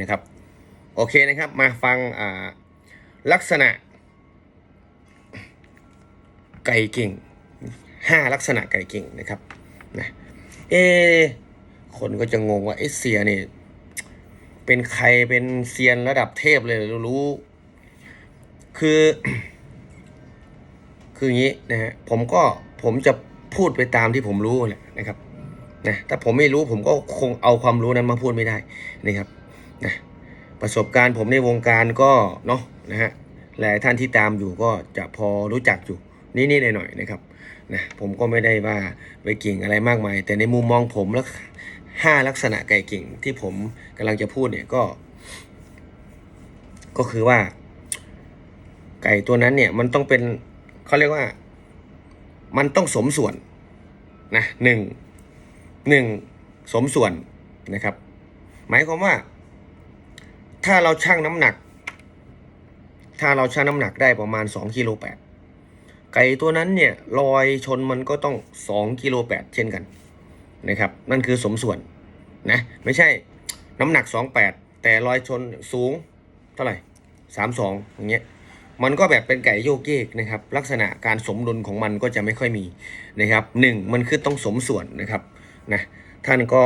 นะครับ โอเคนะครับ มาฟังลักษณะ ไก่เก่งห้าลักษณะไก่เก่งนะครับนะเอ คนก็จะงงว่าเอเซียเนี่ยเป็นใครเป็นเซียนระดับเทพเลยเรอรู้ คือ คืออย่างนี้นะฮะผมก็ผมจะพูดไปตามที่ผมรู้แหละนะครับนะถ้าผมไม่รู้ผมก็คงเอาความรู้นั้นมาพูดไม่ได้นะครับ นะประสบการณ์ผมในวงการก็เนาะนะฮะหลายท่านที่ตามอยู่ก็จะพอรู้จักอยู่นิดๆหน่อยๆนะครับนะผมก็ไม่ได้ว่าไปเก่งอะไรมากมาย แต่ในมุมมองผมแล้วห้าลักษณะไก่เก่งที่ผมกำลังจะพูดเนี่ยก็ ก็คือว่า ไก่ตัวนั้นเนี่ย มันต้องเป็นเขาเรียกว่า มันต้องสมส่วนนะหนึ่งหนึ่งสมส่วนนะครับ หมายความว่า ถ้าเราชั่งน้ำหนัก ถ้าเราชั่งน้ำหนักได้ประมาณสองกิโลแปดไก่ตัวนั้นเนี่ยรอยชนมันก็ต้องสองกิโลแปดเช่นกันนะครับ นั่นคือสมส่วนนะไม่ใช่น้ำหนักสองแปดแต่รอยชนสูงเท่าไหร่สามสองอย่างเงี้ยมันก็แบบเป็นไก่โยกเยกนะครับ ลักษณะการสมดุลของมันก็จะไม่ค่อยมีนะครับหนึ่งมันคือต้องสมส่วนนะครับนะท่านก็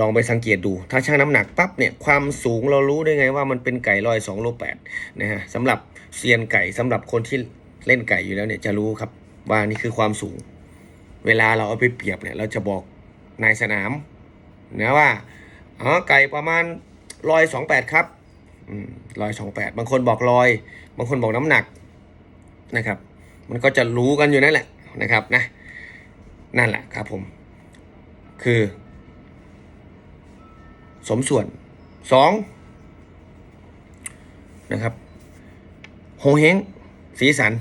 ลองไปสังเกตดู ถ้าชั่งน้ำหนักปั๊บเนี่ยความสูงเรารู้ได้ไงว่ามันเป็นไก่ลอย2โลแปดนะฮะสำหรับเซียนไก่สำหรับคนที่เล่นไก่อยู่แล้วเนี่ยจะรู้ครับว่านี่คือความสูง เวลาเราเอาไปเปรียบเนี่ยเราจะบอกนายสนามนะว่าอ๋อไก่ประมาณลอยสองแปดครับร้อยสองแปดบางคนบอกลอย บางคนบอกน้ำหนักนะครับ มันก็จะรู้กันอยู่นั่นแหละนะครับนะนั่นแหละครับผมคือ สมส่วนสองนะครับโฮเฮงสีสัน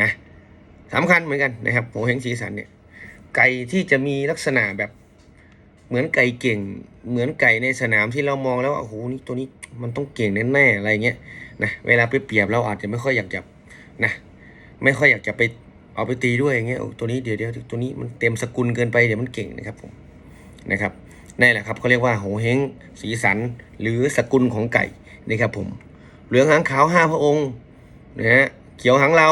นะสำคัญเหมือนกันนะครับโฮเฮงสีสันเนี่ยไก่ที่จะมีลักษณะแบบเหมือนไก่เก่ง เหมือนไก่ในสนามที่เรามองแล้วว่าโอ้โหนี่ตัวนี้มันต้องเก่งแน่ๆอะไรเงี้ยนะเวลาไปเปรียบเราอาจจะไม่ค่อยอยากจะนะไม่ค่อยอยากจะไปเอาไปตีด้วยอย่างเงี้ยโอ้ตัวนี้เดี๋ยวเดี๋ยวตัวนี้มันเต็มสกุลเกินไปเดี๋ยวมันเก่งนะครับผมนะครับ นี่แหละครับเขาเรียกว่าโหเฮงสีสัน หรือสกุลของไก่นะครับผมเหลืองหางขาวห้าพระองค์นะฮะเขียวหางเรา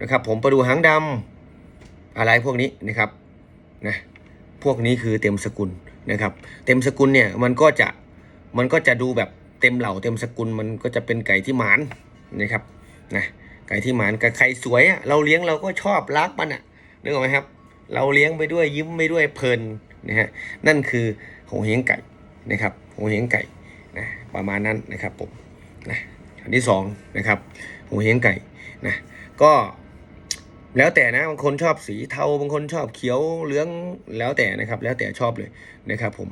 นะครับ ผมประดูหางดำอะไรพวกนี้นะครับนะพวกนี้คือเต็มสกุลนะครับ เต็มสกุลเนี่ยมันก็จะมันก็จะดูแบบเต็มเหล่าเต็มสกุลมันก็จะเป็นไก่ที่หมานนะครับนะไก่ที่หมานกับไข่สวยอะเราเลี้ยงเราก็ชอบรักมันอะนึกออกไหมครับ เราเลี้ยงไปด้วยยิ้มไปด้วยเพลิน นะฮะนั่นคือหงเหงไก่นะครับหงเหงไก่นะประมาณนั้นนะครับผมนะอันที่สองนะครับหงเหงไก่นะก็แล้วแต่นะบางคนชอบสีเทาบางคนชอบเขียวเหลืองแล้วแต่นะครับ แล้วแต่ชอบเลยนะครับผม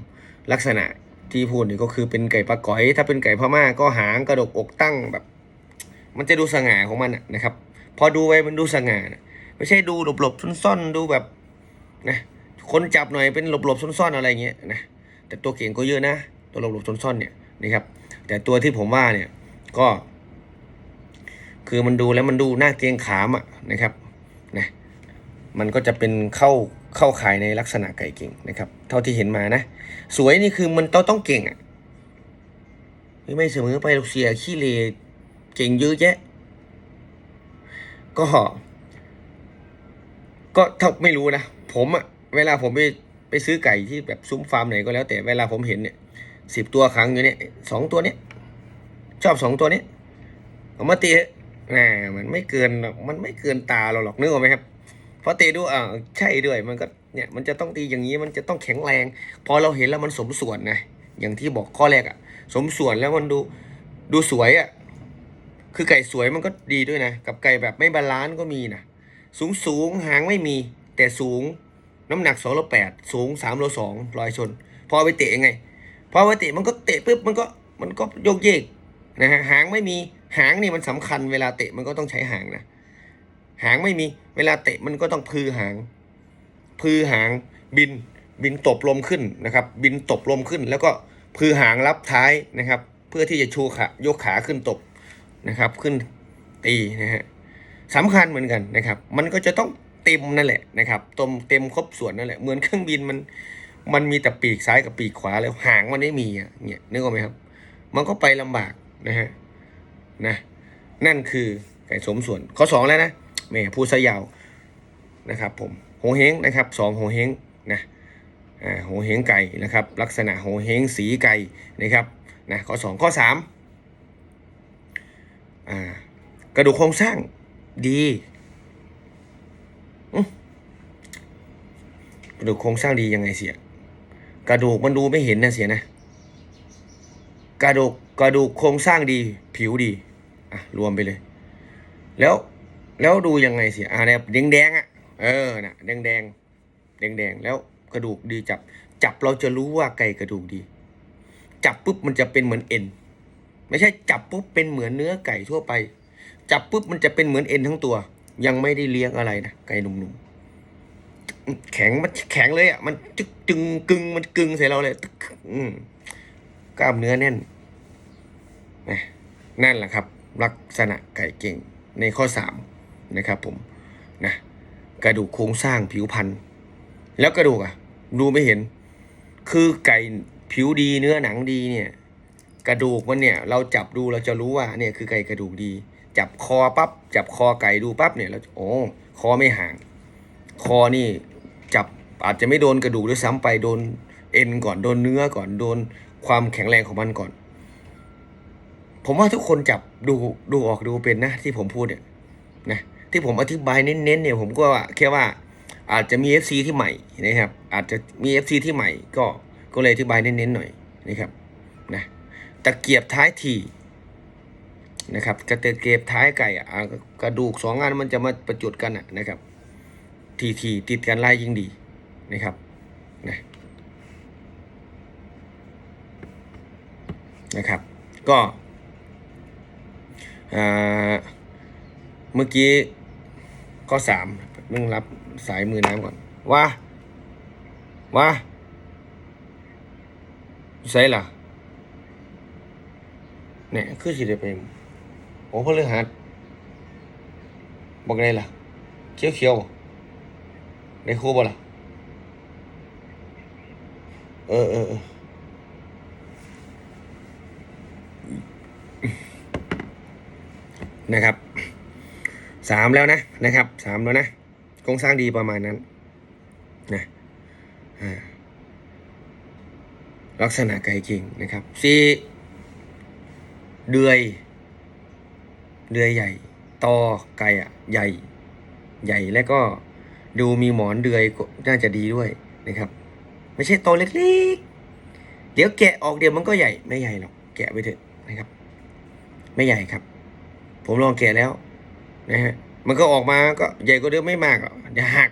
ลักษณะที่พูดนี่ก็คือเป็นไก่ปลาก๋อย ถ้าเป็นไก่พม่าก็หางกระดกอกตั้งแบบ มันจะดูสง่าของมันนะครับ พอดูไปมันดูสง่านะไม่ใช่ดูหลบๆซ่อนๆดูแบบนะ คนจับหน่อยเป็นหลบๆซ่อนๆอะไรเงี้ยนะแต่ตัวเก่งก็เยอะนะ ตัวหลบๆซ่อนๆเนี่ยนะครับ แต่ตัวที่ผมว่าเนี่ยก็ คือมันดูแล้วมันดูหน่าเกรงขามอะนะครับนะมันก็จะเป็นเข้าเข้าขายในลักษณะไก่เก่งนะครับ เท่าที่เห็นมานะ สวยนี่คือมันต้องต้องเก่งอะ่ะไม่เสมอไปเราเสียขี้เลเก่งเยอะแยะ ก็ ก็ถ้าไม่รู้นะ ผมอะ เวลาผมไปไปซื้อไก่ที่แบบซุ้มฟาร์มไหนก็แล้ว แต่เวลาผมเห็นเนี่ยสิบตัวครั้งอยู่เนี่ยสองตัวเนี้ยชอบสองตัวเนี้ยเอามาตีเถอะมันไม่เกินหรอกมันไม่เกินตาเราหรอกนึกออกไหมครับพอตีดูอ่าใช่ด้วยมันก็เนี่ยมันจะต้องตีอย่างนี้มันจะต้องแข็งแรง พอเราเห็นแล้วมันสมส่วนนะอย่างที่บอกข้อแรกอะสมส่วนแล้วมันดูดูสวยอะคือไก่สวยมันก็ดีด้วยนะ กับไก่แบบไม่บาลานซ์ก็มีนะสูงสูงหางไม่มี แต่สูง น้ำหนักสองโลแปดสูงสามโลสองลอยชน พอไปเตะยังไง พอไปเตะมันก็เตะปุ๊บมันก็มันก็โยกเยกนะฮะหางไม่มีหางนี่มันสำคัญเวลาเตะมันก็ต้องใช้หางนะหางไม่มีเวลาเตะมันก็ต้องพือหาง พือหางบินบินตบลมขึ้นนะครับ บินตบลมขึ้น แล้วก็พือหางรับท้ายนะครับ เพื่อที่จะชูขายกขาขึ้นตบนะครับ ขึ้นตีนะฮะสำคัญเหมือนกันนะครับ มันก็จะต้อง เต็มนั่นแหละนะครับตมเต็มครบส่วนนั่นแหละเหมือนเครื่องบินมันมันมีแต่ปีกซ้ายกับปีกขวาแล้วหางมันไม่มีอะเนี่ยนึกออกไหมครับ มันก็ไปลำบากนะฮะนะนั่นคือไก่สมส่วนข้อสองแล้วนะแม่พูดซะยาวนะครับผมโหเฮงนะครับสองโหเฮงนะอ่าโหเฮงไก่นะครับ ลักษณะโหเฮงสีไก่นะครับนะข้อสองข้อสามอ่ากระดูกโครงสร้างดีอื้อ กระดูกโครงสร้างดียังไงเสีย กระดูกมันดูไม่เห็นนะเสียนะ กระดูกกระดูกโครงสร้างดี ผิวดีอะรวมไปเลย แล้วแล้วดูยังไงเสียอ่าเนี่ยแดงแดงอะเออนะแดงแดงแดงแดงแล้วกระดูกดีจับ จับเราจะรู้ว่าไก่กระดูกดี จับปุ๊บมันจะเป็นเหมือนเอ็นไม่ใช่จับปุ๊บเป็นเหมือนเนื้อไก่ทั่วไป จับปุ๊บมันจะเป็นเหมือนเอ็นทั้งตัว ยังไม่ได้เลี้ยงอะไรนะไก่หนุ่มๆ แข็งมันแข็งเลยอะมันจึกจึงกึงมันกึงใส่เราเลยอืมกล้ามเนื้อแน่นนะนั่นแหละครับ ลักษณะไก่เก่งในข้อสามนะครับ ผมนะกระดูกโครงสร้างผิวพันธุ์แล้วกระดูกอะ ดูไม่เห็น คือไก่ผิวดีเนื้อหนังดีเนี่ย กระดูกมันเนี่ย เราจับดูเราจะรู้ว่าเนี่ยคือไก่กระดูกดี จับคอปั๊บจับคอไก่ดูปั๊บเนี่ยเราโอ้คอไม่ห่าง คอนี่ จับอาจจะไม่โดนกระดูกด้วยซ้ำไปโดนเอ็นก่อนโดนเนื้อก่อนโดนความแข็งแรงของมันก่อน ผมว่าทุกคนจับดูดูออกดูเป็นนะ ที่ผมพูดเนี่ยนะที่ผมอธิบายเน้นๆเนี่ยผมก็ว่าแค่ว่าอาจจะมี FC ที่ใหม่นะครับ อาจจะมี FC ที่ใหม่ก็ก็เลยอธิบายเน้นๆหน่อยนะครับนะตะเกียบท้ายทีนะครับกระเตเกียบท้ายไก่อะกระดูกสองอันมันจะมาประจุดกันอะนะครับ ทีทีติดกันไล่ยิ่งดีนะครับนะนะครับ ก็เมื่อกี้ข้อสามมึงรับสายมือน้ำก่อนว่าว่าใส่ล่ะเนี่ยคือสิได้ไปโอ้พฤหัสบอกไงล่ะ เขียวเขียว ได้ครูบ่ล่ะเออเออเออนะครับสามแล้วนะนะครับสามแล้วนะโครงสร้างดีประมาณนั้นนะอ่าลักษณะไก่เก่งนะครับสี่เดือย เดือยใหญ่ ตอไก่อะใหญ่ ใหญ่แล้วก็ ดูมีหมอนเดือยน่าจะดีด้วยนะครับ ไม่ใช่โตเล็กๆ เดี๋ยวแกะออกเดี๋ยวมันก็ใหญ่ไม่ใหญ่หรอกแกะไปเถอะนะครับ ไม่ใหญ่ครับ ผมลองแกะแล้วนะฮะมันก็ออกมาก็ใหญ่กว่าเดิมไม่มากหรอกเดี๋ยวหัก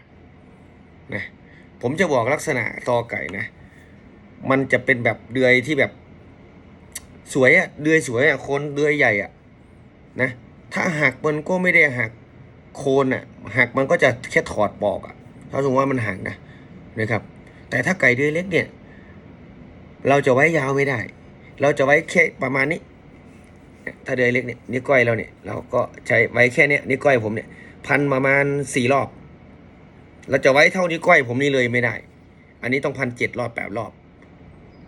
นะผมจะบอกลักษณะตอไก่นะ มันจะเป็นแบบเดือยที่แบบสวยอะเดือยสวยอะคนเดือยใหญ่อะนะ ถ้าหักมันก็ไม่ได้หัก โคนอะหักมันก็จะแค่ถอดปอกอะ ถ้าสมมติว่ามันหักนะนะครับ แต่ถ้าไก่เดือยเล็กเนี่ย เราจะไว้ยาวไม่ได้ เราจะไว้แค่ประมาณนี้ถ้าเดือยเล็กเนี่ยนิ้วก้อยเราเนี่ยเราก็ใช้ไว้แค่เนี้ยนิ้วก้อยผมเนี่ย พันประมาณสี่รอบ เราจะไว้เท่านิ้วก้อยผมนี่เลยไม่ได้ อันนี้ต้องพันเจ็ดรอบแปดรอบ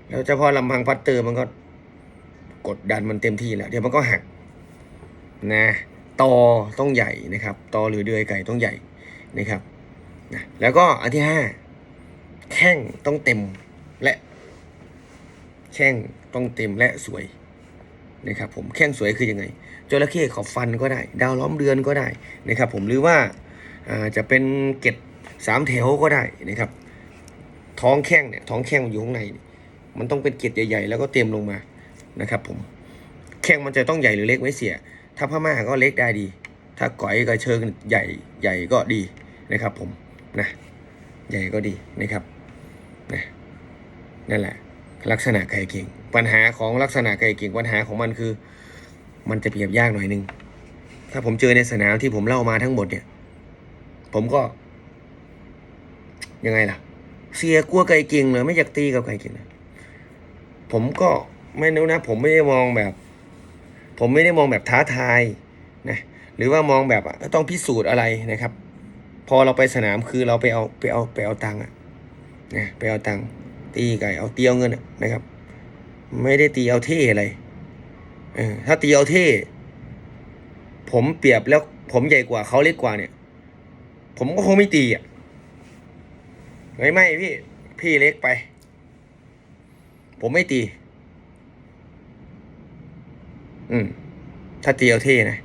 แล้วเฉพาะลำพังพัดเตอร์มันก็กดดันมันเต็มที่แล้ว เดี๋ยวมันก็หักนะ ตอต้องใหญ่นะครับตอหรือเดือยไก่ต้องใหญ่นะครับนะแล้วก็อันที่ห้าแข้งต้องเต็มและแข้งต้องเต็มและสวยนะครับผมแข้งสวยคือยังไงจระเข้ขอบฟันก็ได้ ดาวล้อมเดือนก็ได้นะครับ ผมหรือว่าอ่าจะเป็นเกล็ดสามแถวก็ได้นะครับ ท้องแข้งเนี่ยท้องแข้งมันอยู่ข้างในมันต้องเป็นเกล็ดใหญ่ๆ แล้วก็เต็มลงมานะครับ ผมแข้งมันจะต้องใหญ่หรือเล็กไม่เสีย ถ้าพม่าก็เล็กได้ดี ถ้าก๋อยกับเชิงใหญ่ใหญ่ก็ดีนะครับผมนะใหญ่ก็ดีนะครับนะนั่นแหละ ลักษณะไก่เก่ง ปัญหาของลักษณะไก่เก่งปัญหาของมันคือ มันจะเปรียบยากหน่อยนึง ถ้าผมเจอในสนามที่ผมเล่ามาทั้งหมดเนี่ย ผมก็ ยังไงล่ะ เสียกลัวไก่เก่งเหรอไม่อยากตีกับไก่เก่งนะผมก็ไม่รู้นะ ผมไม่ได้มองแบบ ผมไม่ได้มองแบบท้าทายนะหรือว่ามองแบบอะต้องพิสูจน์อะไรนะครับ พอเราไปสนามคือเราไปเอาไปเอาไปเอาตังค์อะนะไปเอาตังค์ตีไก่เอาเตียวเงินนะครับ ไม่ได้ตีเอาเท่อะไรเออถ้าตีเอาเท่ผมเปรียบแล้วผมใหญ่กว่าเขาเล็กกว่าเนี่ย ผมก็คงไม่ตีอะไม่ไม่พี่ พี่เล็กไป ผมไม่ตี อืม ถ้าตีเอาเท่นะ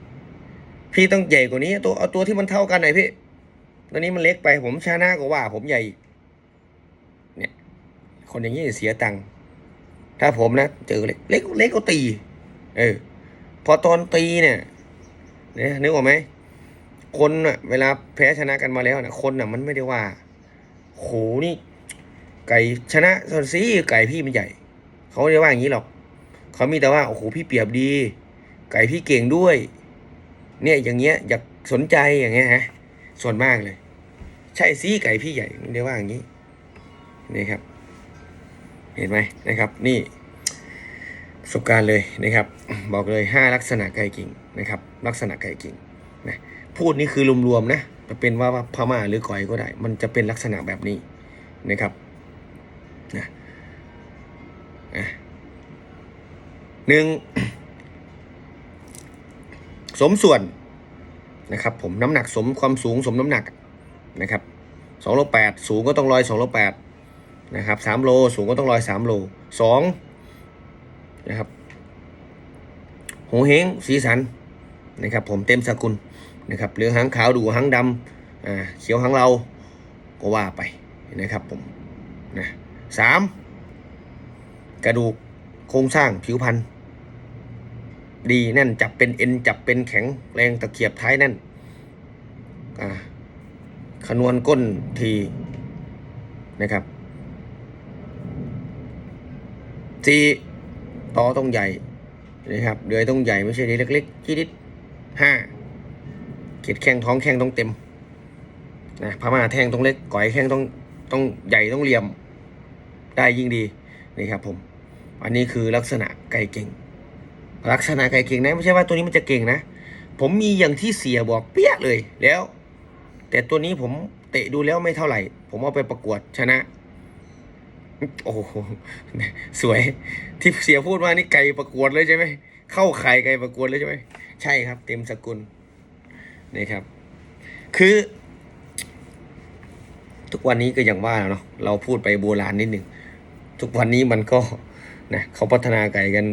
พี่ต้องใหญ่กว่านี้ ตัวเอาตัวที่มันเท่ากันหน่อยพี่ ตัวนี้มันเล็กไป ผมชนะก็ว่า ผมใหญ่ เนี่ย คนอย่างนี้เสียตังค์ ถ้าผมนะเจอเล็ก เล็กเล็กก็ตี เออ พอตอนตีเนี่ยเนี่ยนึกออกไหม คนอะเวลาแพ้ชนะกันมาแล้วนะคนอะมันไม่ได้ว่าโหนี่ ไก่ชนะส่วนซีไก่พี่มันใหญ่ เขาไม่ได้ว่าอย่างนี้หรอก เขามีแต่ว่าโอ้โหพี่เปียบดี ไก่พี่เก่งด้วย เนี่ยอย่างเงี้ยอยากสนใจอย่างเงี้ยฮะส่วนมากเลย ใช่ซีไก่พี่ใหญ่ไม่ได้ว่าอย่างนี้นี่ครับ เห็นไหมนะครับ นี่ประสบการณ์เลยนะครับ บอกเลยห้าลักษณะไก่กิ่งนะครับ ลักษณะไก่กิ่งนะพูดนี่คือรวมๆนะจะเป็นว่าพม่าหรือก่อยก็ได้ มันจะเป็นลักษณะแบบนี้นะครับนะอะ หนึ่งสมส่วนนะครับ ผมน้ำหนักสมความสูงสมน้ำหนักนะครับสองโลแปดสูงก็ต้องร้อยสองโลแปดนะครับสามโลสูงก็ต้องร้อยสามโลสองนะครับหูเฮงสีสันนะครับ ผมเต็มสกุลนะครับเหลืองหางขาวดูหางดำอ่าเขียวหางเราก็ว่าไปนะครับผมนะสามกระดูกโครงสร้างผิวพรรณ ดีแน่นจับเป็นเอ็นจับเป็นแข็งแรงตะเกียบท้ายแน่นอ่าขนวนก้นทีนะครับสี่ต่อต้องใหญ่นะครับเดือยต้องใหญ่ไม่ใช่เดือยเล็กๆจิ๊ดห้าเขียดแข้งท้องแข้งต้องเต็มนะพม่าแท่งต้องเล็กก่อยแข้งต้องต้องใหญ่ต้องเหลี่ยมได้ยิ่งดีนี่ครับผม อันนี้คือลักษณะไก่เก่ง ลักษณะไก่เก่งนะ ไม่ใช่ว่าตัวนี้มันจะเก่งนะ ผมมีอย่างที่เสียบอกเปี้ยเลยแล้ว แต่ตัวนี้ผมเตะดูแล้วไม่เท่าไหร่ ผมเอาไปประกวดชนะ โอ้โหสวยที่เสียพูดว่านี่ไก่ประกวดเลยใช่ไหมเข้าไข่ไก่ประกวดเลยใช่ไหมใช่ครับ เต็มสกุลนี่ครับ คือ ทุกวันนี้ก็อย่างว่าเนาะเราพูดไปโบราณนิดหนึ่งทุกวันนี้มันก็นะเขาพัฒนาไก่กัน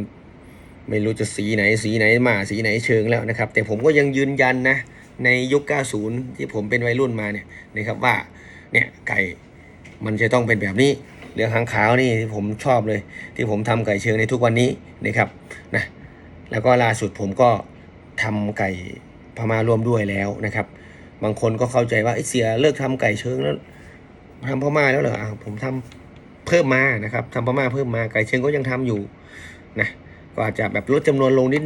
ไม่รู้จะสีไหนสีไหนมาสีไหนเชิงแล้วนะครับ แต่ผมก็ยังยืนยันนะ ในยุค 90 ที่ผมเป็นวัยรุ่นมาเนี่ยนะครับว่าเนี่ยไก่มันจะต้องเป็นแบบนี้เหลืองหางขาวนี่ที่ผมชอบเลย ที่ผมทำไก่เชิงในทุกวันนี้นะครับนะแล้วก็ล่าสุดผมก็ทำไก่พม่าร่วมด้วยแล้วนะครับ บางคนก็เข้าใจว่าไอ้เสียเลิกทำไก่เชิงแล้วทำพม่าแล้วเหรอผมทำเพิ่มมานะครับทำพม่าเพิ่มมาไก่เชิงก็ยังทำอยู่นะ ก็อาจจะแบบลดจำนวนลงนิดนึง